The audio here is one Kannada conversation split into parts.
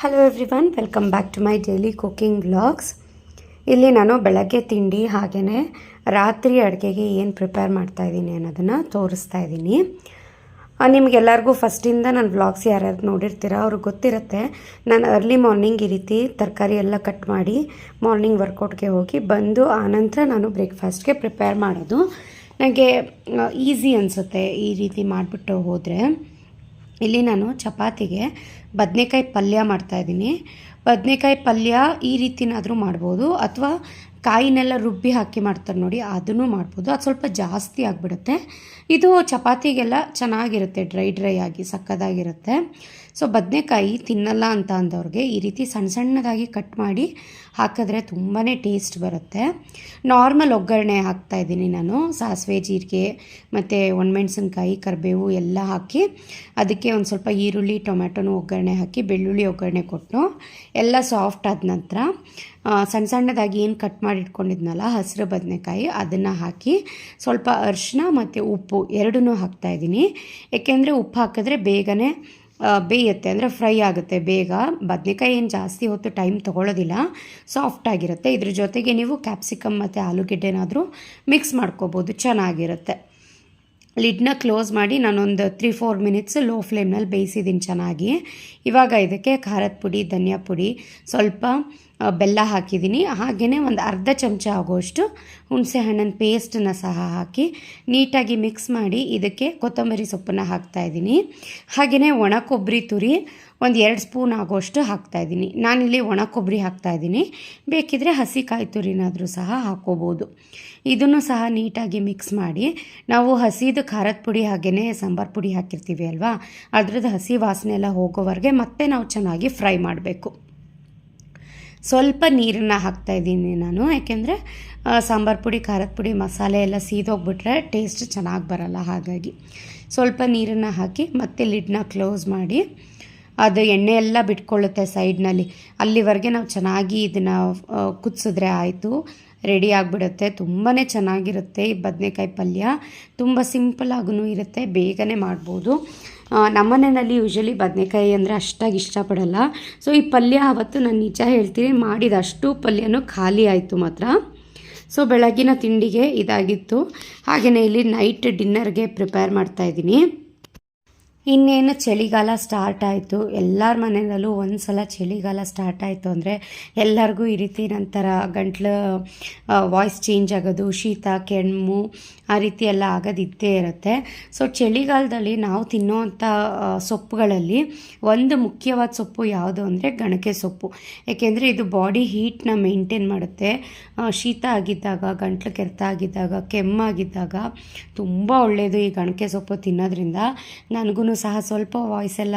Hello everyone welcome back to my daily cooking vlogs ಇಲ್ಲಿ ನಾನು ಬೆಳಗ್ಗೆ ತಿಂಡಿ ಹಾಗೇ ರಾತ್ರಿ ಅಡುಗೆಗೆ ಏನು ಪ್ರಿಪೇರ್ ಮಾಡ್ತಾ ಇದ್ದೀನಿ ಅನ್ನೋದನ್ನು ತೋರಿಸ್ತಾ ಇದ್ದೀನಿ. ನಿಮಗೆಲ್ಲರಿಗೂ ಫಸ್ಟಿಂದ ನನ್ನ ವ್ಲಾಗ್ಸ್ ಯಾರ್ಯಾರು ನೋಡಿರ್ತೀರ ಅವ್ರಿಗೆ ಗೊತ್ತಿರುತ್ತೆ. ನಾನು ಅರ್ಲಿ ಮಾರ್ನಿಂಗ್ ಈ ರೀತಿ ತರಕಾರಿ ಎಲ್ಲ ಕಟ್ ಮಾಡಿ ಮಾರ್ನಿಂಗ್ ವರ್ಕೌಟ್ಗೆ ಹೋಗಿ ಬಂದು ಆನಂತರ ನಾನು ಬ್ರೇಕ್ಫಾಸ್ಟ್ಗೆ ಪ್ರಿಪೇರ್ ಮಾಡೋದು. ನನಗೆ ಈಸಿ ಅನಿಸುತ್ತೆ ಈ ರೀತಿ ಮಾಡಿಬಿಟ್ಟು ಹೋದರೆ. ಇಲ್ಲಿ ನಾನು ಚಪಾತಿಗೆ ಬದನೆಕಾಯಿ ಪಲ್ಯ ಮಾಡ್ತಾಯಿದ್ದೀನಿ ಬದನೆಕಾಯಿ ಪಲ್ಯ ಈ ರೀತಿನಾದರೂ ಮಾಡ್ಬೋದು ಅಥವಾ ಕಾಯಿನೆಲ್ಲ ರುಬ್ಬಿ ಹಾಕಿ ಮಾಡ್ತಾರೆ ನೋಡಿ, ಅದನ್ನು ಮಾಡ್ಬೋದು. ಅದು ಸ್ವಲ್ಪ ಜಾಸ್ತಿ ಆಗಿಬಿಡುತ್ತೆ. ಇದು ಚಪಾತಿಗೆಲ್ಲ ಚೆನ್ನಾಗಿರುತ್ತೆ, ಡ್ರೈ ಡ್ರೈ ಆಗಿ ಸಕ್ಕದಾಗಿರುತ್ತೆ. ಸೊ, ಬದನೆಕಾಯಿ ತಿನ್ನಲ್ಲ ಅಂತ ಅಂದವ್ರಿಗೆ ಈ ರೀತಿ ಸಣ್ಣ ಸಣ್ಣದಾಗಿ ಕಟ್ ಮಾಡಿ ಹಾಕಿದ್ರೆ ತುಂಬಾ ಟೇಸ್ಟ್ ಬರುತ್ತೆ. ನಾರ್ಮಲ್ ಒಗ್ಗರಣೆ ಹಾಕ್ತಾ ಇದ್ದೀನಿ ನಾನು. ಸಾಸಿವೆ, ಜೀರಿಗೆ, ಮತ್ತು ಒಣಮೆಣ್ಸಿನ್ಕಾಯಿ, ಕರಿಬೇವು ಎಲ್ಲ ಹಾಕಿ ಅದಕ್ಕೆ ಒಂದು ಸ್ವಲ್ಪ ಈರುಳ್ಳಿ, ಟೊಮ್ಯಾಟೊನು ಒಗ್ಗರಣೆ ಹಾಕಿ, ಬೆಳ್ಳುಳ್ಳಿ ಒಗ್ಗರಣೆ ಕೊಟ್ಟು ಎಲ್ಲ ಸಾಫ್ಟ್ ಆದ ನಂತರ ಸಣ್ಣ ಸಣ್ಣದಾಗಿ ಏನು ಕಟ್ ಮಾಡಿ ಇಟ್ಕೊಂಡಿದ್ನಲ್ಲ ಹಸಿರು ಬದನೆಕಾಯಿ, ಅದನ್ನು ಹಾಕಿ ಸ್ವಲ್ಪ ಅರಿಶಿನ ಮತ್ತು ಉಪ್ಪು ಎರಡನ್ನೂ ಹಾಕ್ತಾಯಿದ್ದೀನಿ ಏಕೆಂದರೆ ಉಪ್ಪು ಹಾಕಿದ್ರೆ ಬೇಗನೆ ಬೇಯುತ್ತೆ. ಅಂದರೆ ಫ್ರೈ ಆಗುತ್ತೆ ಬೇಗ. ಬದನೆಕಾಯಿ ಏನು ಜಾಸ್ತಿ ಹೊತ್ತು ಟೈಮ್ ತೊಗೊಳ್ಳೋದಿಲ್ಲ ಸಾಫ್ಟ್ ಆಗಿರುತ್ತೆ. ಇದ್ರ ಜೊತೆಗೆ ನೀವು ಕ್ಯಾಪ್ಸಿಕಮ್ ಮತ್ತು ಆಲೂಗೆಡ್ಡೆನಾದರೂ ಮಿಕ್ಸ್ ಮಾಡ್ಕೋಬೋದು, ಚೆನ್ನಾಗಿರುತ್ತೆ. ಲಿಡ್ನ ಕ್ಲೋಸ್ ಮಾಡಿ ನಾನೊಂದು ತ್ರೀ ಫೋರ್ ಮಿನಿಟ್ಸ್ ಲೋ ಫ್ಲೇಮ್ನಲ್ಲಿ ಬೇಯಿಸಿದ್ದೀನಿ ಚೆನ್ನಾಗಿ. ಇವಾಗ ಇದಕ್ಕೆ ಖಾರದ ಪುಡಿ, ಧನಿಯಾ ಪುಡಿ. ಸ್ವಲ್ಪ ಬೆಲ್ಲ ಹಾಕಿದ್ದೀನಿ. ಹಾಗೆಯೇ ಒಂದು ಅರ್ಧ ಚಮಚ ಆಗೋಷ್ಟು ಹುಣಸೆ ಹಣ್ಣಿನ ಪೇಸ್ಟನ್ನು ಸಹ ಹಾಕಿ ನೀಟಾಗಿ ಮಿಕ್ಸ್ ಮಾಡಿ ಇದಕ್ಕೆ ಕೊತ್ತಂಬರಿ ಸೊಪ್ಪನ್ನು ಹಾಕ್ತಾಯಿದ್ದೀನಿ ಹಾಗೆಯೇ ಒಣ ಕೊಬ್ಬರಿ ತುರಿ ಒಂದು ಎರಡು ಸ್ಪೂನ್ ಆಗೋಷ್ಟು ಹಾಕ್ತಾಯಿದ್ದೀನಿ ನಾನಿಲ್ಲಿ ಒಣ ಕೊಬ್ಬರಿ ಹಾಕ್ತಾಯಿದ್ದೀನಿ ಬೇಕಿದ್ರೆ ಹಸಿ ಕಾಯಿ ತುರಿನಾದರೂ ಸಹ ಹಾಕ್ಕೋಬೋದು. ಇದನ್ನು ಸಹ ನೀಟಾಗಿ ಮಿಕ್ಸ್ ಮಾಡಿ ನಾವು ಹಸಿದು ಖಾರದ ಪುಡಿ ಹಾಗೆಯೇ ಸಾಂಬಾರು ಪುಡಿ ಹಾಕಿರ್ತೀವಿ ಅಲ್ವಾ? ಅದ್ರದ್ದು ಹಸಿ ವಾಸನೆ ಎಲ್ಲ ಹೋಗೋವರೆಗೆ ಮತ್ತೆ ನಾವು ಚೆನ್ನಾಗಿ ಫ್ರೈ ಮಾಡಬೇಕು. ಸ್ವಲ್ಪ ನೀರನ್ನು ಹಾಕ್ತಾ ಇದ್ದೀನಿ ನಾನು. ಯಾಕೆಂದರೆ ಸಾಂಬಾರು ಪುಡಿ, ಖಾರದ ಪುಡಿ, ಮಸಾಲೆ ಎಲ್ಲ ಸೀದೋಗ್ಬಿಟ್ರೆ ಟೇಸ್ಟ್ ಚೆನ್ನಾಗಿ ಬರಲ್ಲ ಹಾಗಾಗಿ. ಸ್ವಲ್ಪ ನೀರನ್ನು ಹಾಕಿ ಮತ್ತೆ ಲಿಡ್ನ ಕ್ಲೋಸ್ ಮಾಡಿ, ಅದು ಎಣ್ಣೆ ಎಲ್ಲ ಬಿಟ್ಕೊಳ್ಳುತ್ತೆ ಸೈಡ್ನಲ್ಲಿ. ಅಲ್ಲಿವರೆಗೆ ನಾವು ಚೆನ್ನಾಗಿ ಇದನ್ನು ಕುದಿಸಿದ್ರೆ ಆಯಿತು. ರೆಡಿ ಆಗಿಬಿಡುತ್ತೆ. ತುಂಬಾ ಚೆನ್ನಾಗಿರುತ್ತೆ ಈ ಬದನೆಕಾಯಿ ಪಲ್ಯ. ತುಂಬ ಸಿಂಪಲಾಗೂ ಇರುತ್ತೆ. ಬೇಗನೆ ಮಾಡ್ಬೋದು. ನಮ್ಮನೆಯಲ್ಲಿ ಯೂಶ್ವಲಿ ಬದನೆಕಾಯಿ ಅಂದರೆ ಅಷ್ಟಾಗಿ ಇಷ್ಟಪಡಲ್ಲ. ಸೊ ಈ ಪಲ್ಯ ಅವತ್ತು ನಾನು ನಿಜ ಹೇಳ್ತೀನಿ ಮಾಡಿದ ಅಷ್ಟು ಪಲ್ಯನೂ ಖಾಲಿ ಆಯಿತು ಮಾತ್ರ. ಸೊ ಬೆಳಗಿನ ತಿಂಡಿಗೆ ಇದಾಗಿತ್ತು. ಹಾಗೆಯೇ ಇಲ್ಲಿ ನೈಟ್ ಡಿನ್ನರ್ಗೆ ಪ್ರಿಪೇರ್ ಮಾಡ್ತಾಯಿದ್ದೀನಿ ಇನ್ನೇನು ಚಳಿಗಾಲ ಸ್ಟಾರ್ಟ್ ಆಯಿತು. ಎಲ್ಲರ ಮನೆಯಲ್ಲೂ ಒಂದು ಸಲ ಚಳಿಗಾಲ ಸ್ಟಾರ್ಟ್ ಆಯಿತು ಅಂದರೆ ಎಲ್ಲರಿಗೂ ಈ ರೀತಿ ನಂತರ ಗಂಟ್ಲು ವಾಯ್ಸ್ ಚೇಂಜ್ ಆಗೋದು, ಶೀತ, ಕೆಮ್ಮು, ಆ ರೀತಿ ಎಲ್ಲ ಆಗೋದಿದ್ದೇ ಇರುತ್ತೆ. ಸೊ ಚಳಿಗಾಲದಲ್ಲಿ ನಾವು ತಿನ್ನೋವಂಥ ಸೊಪ್ಪುಗಳಲ್ಲಿ ಒಂದು ಮುಖ್ಯವಾದ ಸೊಪ್ಪು ಯಾವುದು ಅಂದರೆ ಗಣಕೆ ಸೊಪ್ಪು. ಏಕೆಂದರೆ ಇದು ಬಾಡಿ ಹೀಟ್ನ ಮೇಂಟೈನ್ ಮಾಡುತ್ತೆ. ಶೀತ ಆಗಿದ್ದಾಗ, ಗಂಟ್ಲು ಕೆರೆತ ಆಗಿದ್ದಾಗ ಕೆಮ್ಮಾಗಿದ್ದಾಗ ತುಂಬ ಒಳ್ಳೆಯದು ಈ ಗಣಕೆ ಸೊಪ್ಪು ತಿನ್ನೋದ್ರಿಂದ. ನನಗೂ ಸಹ ಸ್ವಲ್ಪ ವಾಯ್ಸ್ ಎಲ್ಲ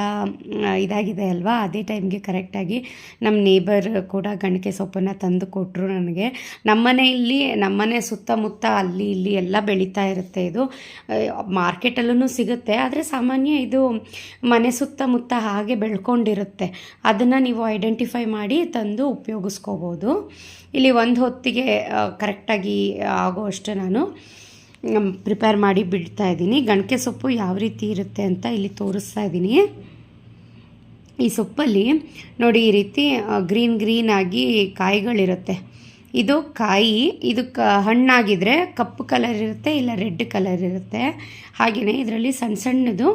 ಇದಾಗಿದೆ ಅಲ್ವಾ? ಅದೇ ಟೈಮ್ಗೆ ಕರೆಕ್ಟಾಗಿ ನಮ್ಮ ನೇಬರ್ ಕೂಡ ಗಣಿಕೆ ಸೊಪ್ಪನ್ನು ತಂದು ಕೊಟ್ಟರು ನನಗೆ. ನಮ್ಮನೆ ಇಲ್ಲಿ ನಮ್ಮನೆ ಸುತ್ತಮುತ್ತ ಅಲ್ಲಿ ಇಲ್ಲಿ ಎಲ್ಲ ಬೆಳೀತಾ ಇರುತ್ತೆ ಇದು. ಮಾರ್ಕೆಟಲ್ಲೂ ಸಿಗುತ್ತೆ, ಆದರೆ ಸಾಮಾನ್ಯ ಇದು ಮನೆ ಸುತ್ತಮುತ್ತ ಹಾಗೆ ಬೆಳ್ಕೊಂಡಿರುತ್ತೆ. ಅದನ್ನು ನೀವು ಐಡೆಂಟಿಫೈ ಮಾಡಿ ತಂದು ಉಪಯೋಗಿಸ್ಕೋಬೋದು. ಇಲ್ಲಿ ಒಂದು ಹೊತ್ತಿಗೆ ಕರೆಕ್ಟಾಗಿ ಆಗೋಷ್ಟು ನಾನು. ಪ್ರಿಪೇರ್ ಮಾಡಿ ಬಿಡ್ತಾ ಇದ್ದೀನಿ. ಗಣಕೆ ಸೊಪ್ಪು ಯಾವ ರೀತಿ ಇರುತ್ತೆ ಅಂತ ಇಲ್ಲಿ ತೋರಿಸ್ತಾ ಇದ್ದೀನಿ. ಈ ಸೊಪ್ಪಲ್ಲಿ ನೋಡಿ, ಈ ರೀತಿ ಗ್ರೀನ್ ಗ್ರೀನ್ ಆಗಿ ಕಾಯಿಗಳಿರುತ್ತೆ. ಇದು ಕಾಯಿ, ಇದು ಕ ಹಣ್ಣಾಗಿದ್ದರೆ ಕಪ್ಪು ಕಲರ್ ಇರುತ್ತೆ, ಇಲ್ಲ ರೆಡ್ ಕಲರ್ ಇರುತ್ತೆ. ಹಾಗೆಯೇ ಇದರಲ್ಲಿ ಸಣ್ಣ ಸಣ್ಣದು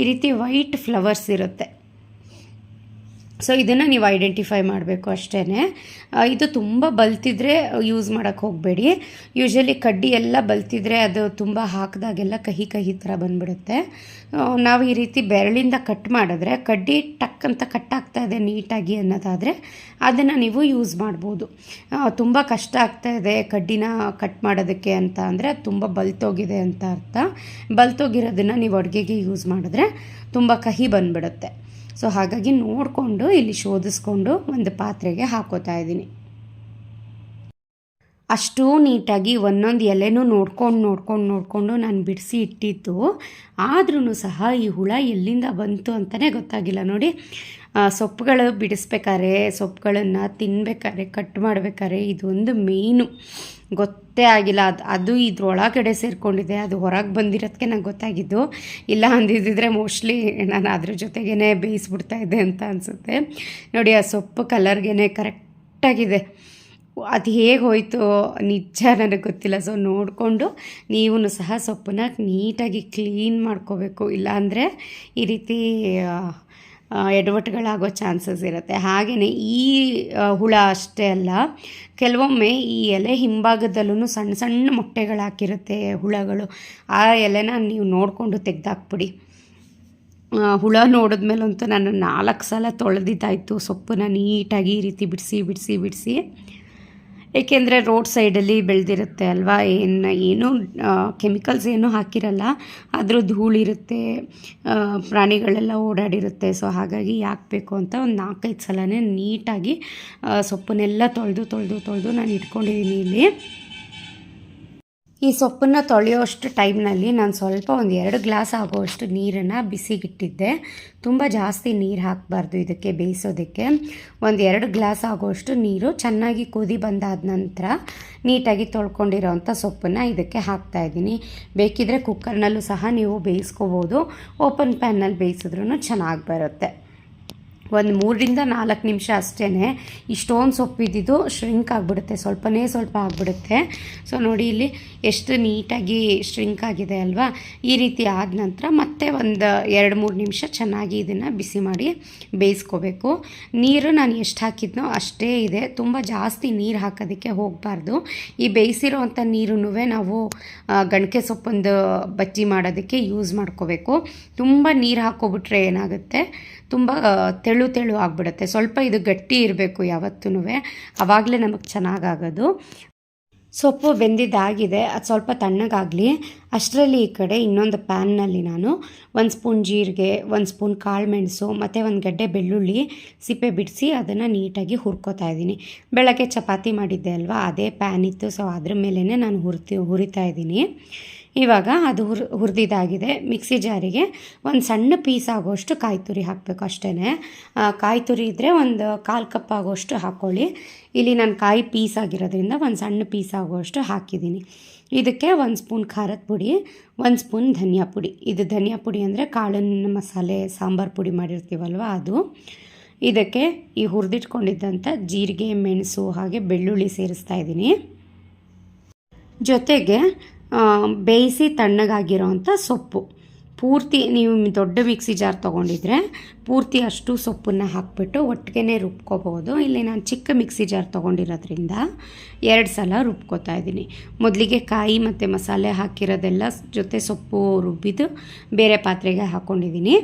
ಈ ರೀತಿ ವೈಟ್ ಫ್ಲವರ್ಸ್ ಇರುತ್ತೆ. ಸೊ ಇದನ್ನು ನೀವು ಐಡೆಂಟಿಫೈ ಮಾಡಬೇಕು ಅಷ್ಟೇ ಇದು ತುಂಬ ಬಲ್ತಿದ್ರೆ ಯೂಸ್ ಮಾಡೋಕ್ಕೆ ಹೋಗಬೇಡಿ. ಯೂಶಲಿ ಕಡ್ಡಿ ಎಲ್ಲ ಬಲ್ತಿದ್ರೆ ಅದು ತುಂಬ ಹಾಕಿದಾಗೆಲ್ಲ ಕಹಿ ಕಹಿ ಥರ ಬಂದ್ಬಿಡುತ್ತೆ. ನಾವು ಈ ರೀತಿ ಬೆರಳಿಂದ ಕಟ್ ಮಾಡಿದ್ರೆ, ಕಡ್ಡಿ ಟಕ್ ಅಂತ ಕಟ್ ಆಗ್ತಾ ಇದೆ ನೀಟಾಗಿ ಅನ್ನೋದಾದರೆ ಅದನ್ನು ನೀವು ಯೂಸ್ ಮಾಡ್ಬೋದು. ತುಂಬ ಕಷ್ಟ ಆಗ್ತಾ ಇದೆ ಕಡ್ಡಿನ ಕಟ್ ಮಾಡೋದಕ್ಕೆ ಅಂತ ಅಂದರೆ ತುಂಬ ಬಲ್ತೋಗಿದೆ ಅಂತ ಅರ್ಥ. ಬಲ್ತೋಗಿರೋದನ್ನು ನೀವು ಅಡುಗೆಗೆ ಯೂಸ್ ಮಾಡಿದ್ರೆ ತುಂಬ ಕಹಿ ಬಂದ್ಬಿಡುತ್ತೆ. ಸೊ ಹಾಗಾಗಿ ನೋಡಿಕೊಂಡು, ಇಲ್ಲಿ ಶೋಧಿಸ್ಕೊಂಡು ಒಂದು ಪಾತ್ರೆಗೆ ಹಾಕೋತಾ ಇದ್ದೀನಿ. ಅಷ್ಟು ನೀಟಾಗಿ ಒಂದೊಂದು ಎಲೆನೂ ನೋಡ್ಕೊಂಡು ನೋಡ್ಕೊಂಡು, ನೋಡಿಕೊಂಡು ನಾನು ಬಿಡಿಸಿ ಇಟ್ಟಿದ್ದು. ಆದ್ರೂ ಸಹ ಈ ಹುಳ ಎಲ್ಲಿಂದ ಬಂತು ಅಂತಲೇ ಗೊತ್ತಾಗಿಲ್ಲ. ನೋಡಿ ಸೊಪ್ಪುಗಳು ಬಿಡಿಸ್ಬೇಕಾದ್ರೆ, ಸೊಪ್ಪುಗಳನ್ನು ತಿನ್ಬೇಕಾದ್ರೆ, ಕಟ್ ಮಾಡಬೇಕಾದ್ರೆ ಇದೊಂದು ಮೇಯ್ನು ಗೊತ್ತೇ ಆಗಿಲ್ಲ. ಅದು ಅದು ಇದ್ರೊಳಗಡೆ ಸೇರಿಕೊಂಡಿದೆ. ಅದು ಹೊರಗೆ ಬಂದಿರೋದಕ್ಕೆ ನಂಗೆ ಗೊತ್ತಾಗಿದ್ದು. ಇಲ್ಲ ಅಂದಿದ್ದಿದ್ರೆ ಮೋಸ್ಟ್ಲಿ ನಾನು ಅದ್ರ ಜೊತೆಗೇ ಬೇಯಿಸ್ಬಿಡ್ತಾ ಇದ್ದೆ ಅಂತ ಅನಿಸುತ್ತೆ. ನೋಡಿ, ಆ ಸೊಪ್ಪು ಕಲರ್ಗೆ ಕರೆಕ್ಟಾಗಿದೆ. ಅದು ಹೇಗೆ ಹೋಯಿತು ನಿಜ ನನಗೆ ಗೊತ್ತಿಲ್ಲ. ಸೊ, ನೋಡಿಕೊಂಡು ನೀವು ಸಹ ಸೊಪ್ಪನ್ನ ನೀಟಾಗಿ ಕ್ಲೀನ್ ಮಾಡ್ಕೋಬೇಕು. ಇಲ್ಲಾಂದರೆ ಈ ರೀತಿ ಎಡವಟ್ಟುಗಳಾಗೋ ಚಾನ್ಸಸ್ ಇರುತ್ತೆ. ಹಾಗೆಯೇ ಈ ಹುಳ ಅಷ್ಟೇ ಅಲ್ಲ, ಕೆಲವೊಮ್ಮೆ ಈ ಎಲೆ ಹಿಂಭಾಗದಲ್ಲೂ ಸಣ್ಣ ಸಣ್ಣ ಮೊಟ್ಟೆಗಳು ಹಾಕಿರುತ್ತೆ ಹುಳಗಳು. ಆ ಎಲೆನ ನೀವು ನೋಡಿಕೊಂಡು ತೆಗೆದಾಕ್ಬಿಡಿ. ಹುಳ ನೋಡಿದ್ಮೇಲಂತೂ ನಾನು ನಾಲ್ಕು ಸಲ ತೊಳೆದಿದ್ದಾಯಿತು ಸೊಪ್ಪನ್ನ ನೀಟಾಗಿ ಈ ರೀತಿ ಬಿಡಿಸಿ ಬಿಡಿಸಿ ಬಿಡಿಸಿ. ಏಕೆಂದರೆ ರೋಡ್ ಸೈಡಲ್ಲಿ ಬೆಳೆದಿರುತ್ತೆ ಅಲ್ವಾ? ಏನು, ಏನೂ ಕೆಮಿಕಲ್ಸ್ ಏನೂ ಹಾಕಿರಲ್ಲ. ಆದರೂ ಧೂಳಿರುತ್ತೆ ಪ್ರಾಣಿಗಳೆಲ್ಲ ಓಡಾಡಿರುತ್ತೆ. ಸೊ, ಹಾಗಾಗಿ ಯಾಕೆ ಬೇಕು ಅಂತ ಒಂದು ನಾಲ್ಕೈದು ಸಲನೇ ನೀಟಾಗಿ ಸೊಪ್ಪನ್ನೆಲ್ಲ ತೊಳೆದು ತೊಳೆದು ತೊಳೆದು ನಾನು ಇಟ್ಕೊಂಡಿದ್ದೀನಿ ಇಲ್ಲಿ. ಈ ಸೊಪ್ಪನ್ನು ತೊಳೆಯೋಷ್ಟು ಟೈಮ್ನಲ್ಲಿ ನಾನು ಸ್ವಲ್ಪ ಒಂದು ಎರಡು ಗ್ಲಾಸ್ ಆಗೋಷ್ಟು ನೀರನ್ನು ಬಿಸಿಗಿಟ್ಟಿದ್ದೆ. ತುಂಬ ಜಾಸ್ತಿ ನೀರು ಹಾಕಬಾರ್ದು ಇದಕ್ಕೆ, ಬೇಯಿಸೋದಕ್ಕೆ. ಒಂದು ಎರಡು ಗ್ಲಾಸ್ ಆಗೋಷ್ಟು ನೀರು ಚೆನ್ನಾಗಿ ಕುದಿ ಬಂದಾದ ನಂತರ ನೀಟಾಗಿ ತೊಳ್ಕೊಂಡಿರೋವಂಥ ಸೊಪ್ಪನ್ನು ಇದಕ್ಕೆ ಹಾಕ್ತಾ ಇದ್ದೀನಿ. ಬೇಕಿದ್ರೆ ಕುಕ್ಕರ್ನಲ್ಲೂ ಸಹ ನೀವು ಬೇಯಿಸ್ಕೋಬೋದು. ಓಪನ್ ಪ್ಯಾನಲ್ಲಿ ಬೇಯಿಸಿದ್ರೂ ಚೆನ್ನಾಗಿ ಬರುತ್ತೆ. ಒಂದು ಮೂರರಿಂದ ನಾಲ್ಕು ನಿಮಿಷ ಅಷ್ಟೇ ಇಷ್ಟೊಂದು ಸೊಪ್ಪಿದ್ದು ಶ್ರಿಂಕ್ ಆಗಿಬಿಡುತ್ತೆ. ಸ್ವಲ್ಪನೇ ಸ್ವಲ್ಪ ಆಗಿಬಿಡುತ್ತೆ. ಸೊ ನೋಡಿ ಇಲ್ಲಿ ಎಷ್ಟು ನೀಟಾಗಿ ಶ್ರಿಂಕ್ ಆಗಿದೆ ಅಲ್ವಾ? ಈ ರೀತಿ ಆದ ನಂತರ ಮತ್ತೆ ಒಂದು ಎರಡು ಮೂರು ನಿಮಿಷ ಚೆನ್ನಾಗಿ ಇದನ್ನು ಬಿಸಿ ಮಾಡಿ ಬೇಯಿಸ್ಕೋಬೇಕು. ನೀರು ನಾನು ಎಷ್ಟು ಹಾಕಿದ್ನೋ ಅಷ್ಟೇ ಇದೆ. ತುಂಬ ಜಾಸ್ತಿ ನೀರು ಹಾಕೋದಕ್ಕೆ ಹೋಗಬಾರ್ದು. ಈ ಬೇಯಿಸಿರೋವಂಥ ನೀರು ನಾವು ಗಣಕೆ ಸೊಪ್ಪೊಂದು ಬಜ್ಜಿ ಮಾಡೋದಕ್ಕೆ ಯೂಸ್ ಮಾಡ್ಕೋಬೇಕು. ತುಂಬ ನೀರು ಹಾಕೋಬಿಟ್ರೆ ಏನಾಗುತ್ತೆ? ತುಂಬ ತೆಳು ತೆಳು ಆಗಿಬಿಡುತ್ತೆ. ಸ್ವಲ್ಪ ಇದು ಗಟ್ಟಿ ಇರಬೇಕು ಯಾವತ್ತೂ ಆವಾಗಲೇ ನಮಗೆ ಚೆನ್ನಾಗಾಗೋದು. ಸೊಪ್ಪು ಬೆಂದಿದ್ದಾಗಿದೆ, ಅದು ಸ್ವಲ್ಪ ತಣ್ಣಗಾಗಲಿ. ಅಷ್ಟರಲ್ಲಿ ಈ ಕಡೆ ಇನ್ನೊಂದು ಪ್ಯಾನ್ನಲ್ಲಿ ನಾನು ಒಂದು ಸ್ಪೂನ್ ಜೀರಿಗೆ, ಒಂದು ಸ್ಪೂನ್ ಕಾಳು ಮೆಣಸು, ಮತ್ತು ಒಂದು ಗಡ್ಡೆ ಬೆಳ್ಳುಳ್ಳಿ ಸಿಪ್ಪೆ ಬಿಡಿಸಿ ಅದನ್ನು ನೀಟಾಗಿ ಹುರ್ಕೋತಾ ಇದ್ದೀನಿ. ಬೆಳಗ್ಗೆ ಚಪಾತಿ ಮಾಡಿದ್ದೆ ಅಲ್ವಾ, ಅದೇ ಪ್ಯಾನ್ ಇತ್ತು. ಸೊ, ಅದ್ರ ಮೇಲೇ ನಾನು ಹುರ್ತಿ, ಹುರಿತಾ ಇದ್ದೀನಿ. ಇವಾಗ ಅದು ಹುರ್ ಹುರಿದಿದ್ದಾಗಿದೆ ಮಿಕ್ಸಿ ಜಾರಿಗೆ ಒಂದು ಸಣ್ಣ ಪೀಸ್ ಆಗೋಷ್ಟು ಕಾಯಿ ತುರಿ ಹಾಕಬೇಕು ಅಷ್ಟೇ ಕಾಯಿ ತುರಿ ಇದ್ದರೆ ಒಂದು ಕಾಲು ಕಪ್ ಆಗೋಷ್ಟು ಹಾಕ್ಕೊಳ್ಳಿ ಇಲ್ಲಿ ನಾನು ಕಾಯಿ ಪೀಸ್ ಆಗಿರೋದ್ರಿಂದ ಒಂದು ಸಣ್ಣ ಪೀಸ್ ಆಗೋಷ್ಟು ಹಾಕಿದ್ದೀನಿ. ಇದಕ್ಕೆ ಒಂದು ಸ್ಪೂನ್ ಖಾರದ ಪುಡಿ, ಒಂದು ಸ್ಪೂನ್ ಧನಿಯಾ ಪುಡಿ. ಇದು ಧನಿಯಾ ಪುಡಿ ಅಂದರೆ ಕಾಳಿನ ಮಸಾಲೆ ಸಾಂಬಾರು ಪುಡಿ ಮಾಡಿರ್ತೀವಲ್ವ ಅದು. ಇದಕ್ಕೆ ಈ ಹುರಿದಿಟ್ಕೊಂಡಿದ್ದಂಥ ಜೀರಿಗೆ, ಮೆಣಸು ಹಾಗೆ ಬೆಳ್ಳುಳ್ಳಿ ಸೇರಿಸ್ತಾ ಇದ್ದೀನಿ. ಜೊತೆಗೆ ಬೇಯಿಸಿ ತಣ್ಣಗಾಗಿರೋವಂಥ ಸೊಪ್ಪು. ಪೂರ್ತಿ ನೀವು ದೊಡ್ಡ ಮಿಕ್ಸಿ ಜಾರ್ ತೊಗೊಂಡಿದ್ರೆ ಪೂರ್ತಿ ಅಷ್ಟು ಸೊಪ್ಪನ್ನು ಹಾಕ್ಬಿಟ್ಟು ಒಟ್ಟಿಗೆ ರುಬ್ಕೋಬೋದು ಇಲ್ಲಿ ನಾನು ಚಿಕ್ಕ ಮಿಕ್ಸಿ ಜಾರ್ ತೊಗೊಂಡಿರೋದ್ರಿಂದ ಎರಡು ಸಲ ರುಬ್ಕೋತಾ ಇದ್ದೀನಿ. ಮೊದಲಿಗೆ ಕಾಯಿ ಮತ್ತು ಮಸಾಲೆ ಹಾಕಿರೋದೆಲ್ಲ ಜೊತೆ ಸೊಪ್ಪು ರುಬ್ಬಿದ್ದು ಬೇರೆ ಪಾತ್ರೆಗೆ ಹಾಕ್ಕೊಂಡಿದ್ದೀನಿ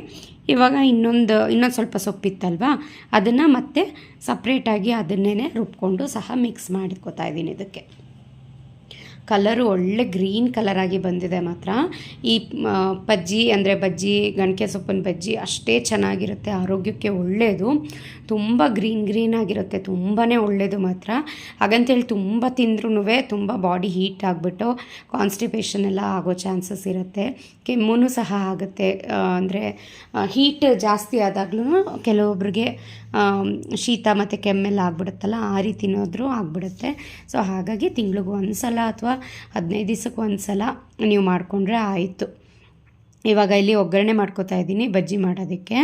ಇವಾಗ ಇನ್ನೊಂದು ಇನ್ನೊಂದು ಸ್ವಲ್ಪ ಸೊಪ್ಪಿತ್ತಲ್ವಾ, ಅದನ್ನು ಮತ್ತೆ ಸಪ್ರೇಟಾಗಿ ಅದನ್ನೇ ರುಬ್ಕೊಂಡು ಸಹ ಮಿಕ್ಸ್ ಮಾಡ್ಕೋತಾ ಇದ್ದೀನಿ ಇದಕ್ಕೆ. ಕಲರು ಒಳ್ಳೆ ಗ್ರೀನ್ ಕಲರಾಗಿ ಬಂದಿದೆ ಮಾತ್ರ. ಈ ಬಜ್ಜಿ ಅಂದರೆ ಬಜ್ಜಿ ಗಣಕೆ ಸೊಪ್ಪಿನ ಬಜ್ಜಿ ಅಷ್ಟೇ ಚೆನ್ನಾಗಿರುತ್ತೆ, ಆರೋಗ್ಯಕ್ಕೆ ಒಳ್ಳೆಯದು. ತುಂಬ ಗ್ರೀನ್ ಗ್ರೀನ್ ಆಗಿರುತ್ತೆ ತುಂಬಾ ಒಳ್ಳೆಯದು ಮಾತ್ರ. ಹಾಗಂತೇಳಿ ತುಂಬ ತಿಂದ್ರೂ ತುಂಬ ಬಾಡಿ ಹೀಟ್ ಆಗಿಬಿಟ್ಟು ಕಾನ್ಸ್ಟಿಪೇಷನ್ ಎಲ್ಲ ಆಗೋ ಚಾನ್ಸಸ್ ಇರುತ್ತೆ. ಕೆಮ್ಮು ಸಹ ಆಗುತ್ತೆ. ಅಂದರೆ ಹೀಟ್ ಜಾಸ್ತಿ ಆದಾಗ್ಲೂ ಕೆಲವೊಬ್ರಿಗೆ ಶೀತ ಮತ್ತು ಕೆಮ್ಮೆಲ್ಲ ಆಗ್ಬಿಡುತ್ತಲ್ಲ, ಆ ರೀತಿನಾದರೂ ಆಗ್ಬಿಡುತ್ತೆ. ಸೊ, ಹಾಗಾಗಿ ತಿಂಗ್ಳಿಗೆ ಒಂದು ಸಲ ಅಥವಾ ಹದಿನೈದು ದಿವ್ಸಕ್ಕೆ ಒಂದು ಸಲ ನೀವು ಮಾಡಿಕೊಂಡ್ರೆ ಆಯಿತು. ಇವಾಗ ಇಲ್ಲಿ ಒಗ್ಗರಣೆ ಮಾಡ್ಕೋತಾ ಇದ್ದೀನಿ, ಬಜ್ಜಿ ಮಾಡೋದಕ್ಕೆ.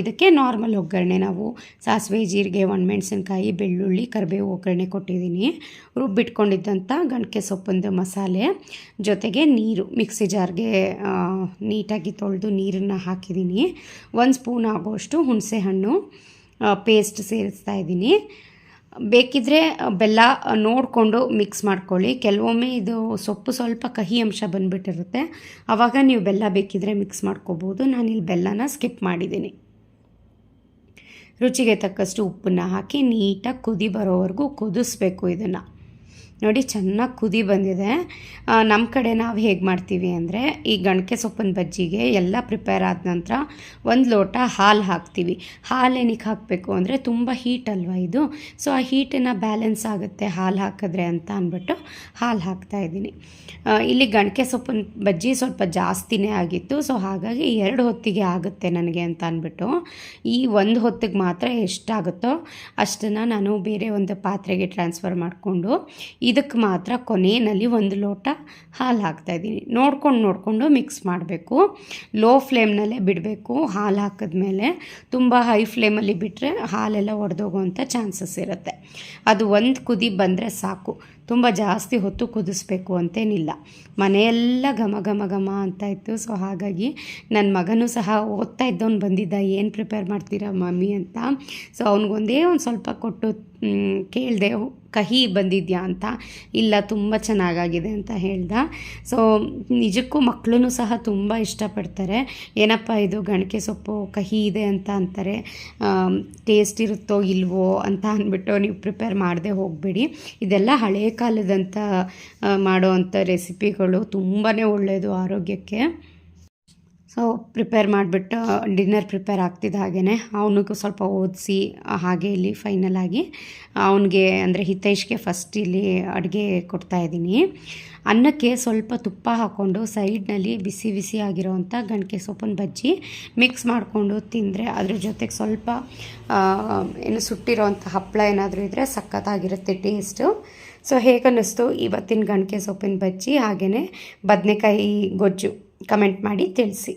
ಇದಕ್ಕೆ ನಾರ್ಮಲ್ ಒಗ್ಗರಣೆ ನಾವು. ಸಾಸಿವೆ, ಜೀರಿಗೆ, ಒಣಮೆಣಸಿನ್ಕಾಯಿ, ಬೆಳ್ಳುಳ್ಳಿ, ಕರಿಬೇವು ಒಗ್ಗರಣೆ ಕೊಟ್ಟಿದ್ದೀನಿ. ರುಬ್ಬಿಟ್ಕೊಂಡಿದ್ದಂಥ ಗಣಕೆ ಸೊಪ್ಪಿಂದು ಮಸಾಲೆ. ಜೊತೆಗೆ ನೀರು, ಮಿಕ್ಸಿ ಜಾರ್ಗೆ ನೀಟಾಗಿ ತೊಳೆದು ನೀರನ್ನು ಹಾಕಿದ್ದೀನಿ. ಒಂದು ಸ್ಪೂನ್ ಆಗೋಷ್ಟು ಹುಣಸೆ ಹಣ್ಣು ಪೇಸ್ಟ್ ಸೇರಿಸ್ತಾ ಇದ್ದೀನಿ. ಬೇಕಿದ್ರೆ ಬೆಲ್ಲ ನೋಡಿಕೊಂಡು ಮಿಕ್ಸ್ ಮಾಡ್ಕೊಳ್ಳಿ. ಕೆಲವೊಮ್ಮೆ ಇದು ಸೊಪ್ಪು ಸ್ವಲ್ಪ ಕಹಿ ಅಂಶ ಬಂದುಬಿಟ್ಟಿರುತ್ತೆ. ಆವಾಗ ನೀವು ಬೆಲ್ಲ ಬೇಕಿದ್ರೆ ಮಿಕ್ಸ್ ಮಾಡ್ಕೋಬೋದು. ನಾನಿಲ್ಲಿ ಬೆಲ್ಲನ ಸ್ಕಿಪ್ ಮಾಡಿದ್ದೀನಿ. ರುಚಿಗೆ ತಕ್ಕಷ್ಟು ಉಪ್ಪನ್ನು ಹಾಕಿ ನೀಟಾಗಿ ಕುದಿ ಬರೋವರೆಗೂ ಕುದಿಸ್ಬೇಕು ಇದನ್ನು. ನೋಡಿ, ಚೆನ್ನಾಗಿ ಕುದಿ ಬಂದಿದೆ. ನಮ್ಮ ಕಡೆ ನಾವು ಹೇಗೆ ಮಾಡ್ತೀವಿ ಅಂದರೆ, ಈ ಗಣಕೆ ಸೊಪ್ಪಿನ ಬಜ್ಜಿಗೆ ಎಲ್ಲ ಪ್ರಿಪೇರ್ ಆದ ನಂತರ ಒಂದು ಲೋಟ ಹಾಲು ಹಾಕ್ತೀವಿ. ಹಾಲು ಏನಕ್ಕೆ ಹಾಕಬೇಕು ಅಂದರೆ, ತುಂಬ ಹೀಟ್ ಅಲ್ವಾ ಇದು? ಸೊ ಆ ಹೀಟನ್ನು ಬ್ಯಾಲೆನ್ಸ್ ಆಗುತ್ತೆ ಹಾಲು ಹಾಕಿದ್ರೆ ಅಂತ ಅಂದ್ಬಿಟ್ಟು ಹಾಲು ಹಾಕ್ತಾ ಇದ್ದೀನಿ. ಇಲ್ಲಿ ಗಣಕೆ ಸೊಪ್ಪಿನ ಬಜ್ಜಿ ಸ್ವಲ್ಪ ಜಾಸ್ತಿನೇ ಆಗಿತ್ತು. ಸೊ ಹಾಗಾಗಿ ಎರಡು ಹೊತ್ತಿಗೆ ಆಗುತ್ತೆ ನನಗೆ ಅಂತ ಅಂದ್ಬಿಟ್ಟು ಈ ಒಂದು ಹೊತ್ತಿಗೆ ಮಾತ್ರ ಎಷ್ಟಾಗುತ್ತೋ ಅಷ್ಟನ್ನು ನಾನು ಬೇರೆ ಒಂದು ಪಾತ್ರೆಗೆ ಟ್ರಾನ್ಸ್ಫರ್ ಮಾಡಿಕೊಂಡು ಇದಕ್ಕೆ ಮಾತ್ರ ಕೊನೆಯಲ್ಲಿ ಒಂದು ಲೋಟ ಹಾಲು ಹಾಕ್ತಾಯಿದ್ದೀನಿ ನೋಡ್ಕೊಂಡು ನೋಡಿಕೊಂಡು ಮಿಕ್ಸ್ ಮಾಡಬೇಕು. ಲೋ ಫ್ಲೇಮ್ನಲ್ಲೇ ಬಿಡಬೇಕು. ಹಾಲು ಹಾಕಿದ್ಮೇಲೆ ತುಂಬ ಹೈ ಫ್ಲೇಮಲ್ಲಿ ಬಿಟ್ಟರೆ ಹಾಲೆಲ್ಲ ಒಡೆದೋಗುವಂಥ ಚಾನ್ಸಸ್ ಇರುತ್ತೆ. ಅದು ಒಂದು ಕುದಿ ಬಂದರೆ ಸಾಕು. ತುಂಬ ಜಾಸ್ತಿ ಹೊತ್ತು ಕುದಿಸ್ಬೇಕು ಅಂತೇನಿಲ್ಲ. ಮನೆಯೆಲ್ಲ ಘಮ ಘಮ ಘಮ ಅಂತ ಇತ್ತು. ಸೊ ಹಾಗಾಗಿ ನನ್ನ ಮಗನೂ ಸಹ ಓದ್ತಾ ಇದ್ದವನು ಬಂದಿದ್ದ. ಏನು ಪ್ರಿಪೇರ್ ಮಾಡ್ತೀರಾ ಮಮ್ಮಿ ಅಂತ. ಸೊ ಅವ್ನಿಗೊಂದೇ ಒಂದು ಸ್ವಲ್ಪ ಕೊಟ್ಟು ಕೇಳಿದೆ. ಕಹಿ ಬಂದಿದ್ಯಾ ಅಂತ. ಇಲ್ಲ, ತುಂಬ ಚೆನ್ನಾಗಾಗಿದೆ ಅಂತ ಹೇಳ್ದ. ಸೊ ನಿಜಕ್ಕೂ ಮಕ್ಕಳು ಸಹ ತುಂಬ ಇಷ್ಟಪಡ್ತಾರೆ. ಏನಪ್ಪ ಇದು ಗಣಕೆ ಸೊಪ್ಪು ಕಹಿ ಇದೆ ಅಂತ ಅಂತಾರೆ. ಟೇಸ್ಟ್ ಇರುತ್ತೋ ಇಲ್ವೋ ಅಂತ ಅಂದ್ಬಿಟ್ಟು ನೀವು ಪ್ರಿಪೇರ್ ಮಾಡದೆ ಹೋಗಬೇಡಿ. ಇದೆಲ್ಲ ಹಳೆಯ ಕಾಲದಂಥ ಮಾಡೋ ಅಂಥ ರೆಸಿಪಿಗಳು ತುಂಬಾ ಒಳ್ಳೆಯದು ಆರೋಗ್ಯಕ್ಕೆ. ಸೊ ಪ್ರಿಪೇರ್ ಮಾಡಿಬಿಟ್ಟು ಡಿನ್ನರ್ ಪ್ರಿಪೇರ್ ಆಗ್ತಿದ್ದ ಹಾಗೆಯೇ ಅವನಿಗೂ ಸ್ವಲ್ಪ ಓದಿಸಿ ಹಾಗೆ ಇಲ್ಲಿ ಫೈನಲ್ ಆಗಿ, ಅವನಿಗೆ ಅಂದರೆ ಹಿತೈಷ್ಗೆ ಫಸ್ಟ್ ಇಲ್ಲಿ ಅಡುಗೆ ಕೊಡ್ತಾಯಿದ್ದೀನಿ ಅನ್ನಕ್ಕೆ ಸ್ವಲ್ಪ ತುಪ್ಪ ಹಾಕ್ಕೊಂಡು ಸೈಡ್ನಲ್ಲಿ ಬಿಸಿ ಬಿಸಿ ಆಗಿರೋವಂಥ ಗಣಕೆ ಸೊಪ್ಪನ್ನು ಬಜ್ಜಿ ಮಿಕ್ಸ್ ಮಾಡಿಕೊಂಡು ತಿಂದರೆ ಅದ್ರ ಜೊತೆಗೆ ಸ್ವಲ್ಪ ಏನು ಸುಟ್ಟಿರೋವಂಥ ಹಪ್ಪಳ ಏನಾದರೂ ಇದ್ದರೆ ಸಖತ್ತಾಗಿರುತ್ತೆ ಟೇಸ್ಟು ಸೊ ಹೇಗನ್ನಿಸ್ತು ಇವತ್ತಿನ ಗಣಕೆ ಸೊಪ್ಪಿನ ಬಜ್ಜಿ ಹಾಗೆಯೇ ಬದನೆಕಾಯಿ ಗೊಜ್ಜು ಕಮೆಂಟ್ ಮಾಡಿ ತಿಳಿಸಿ.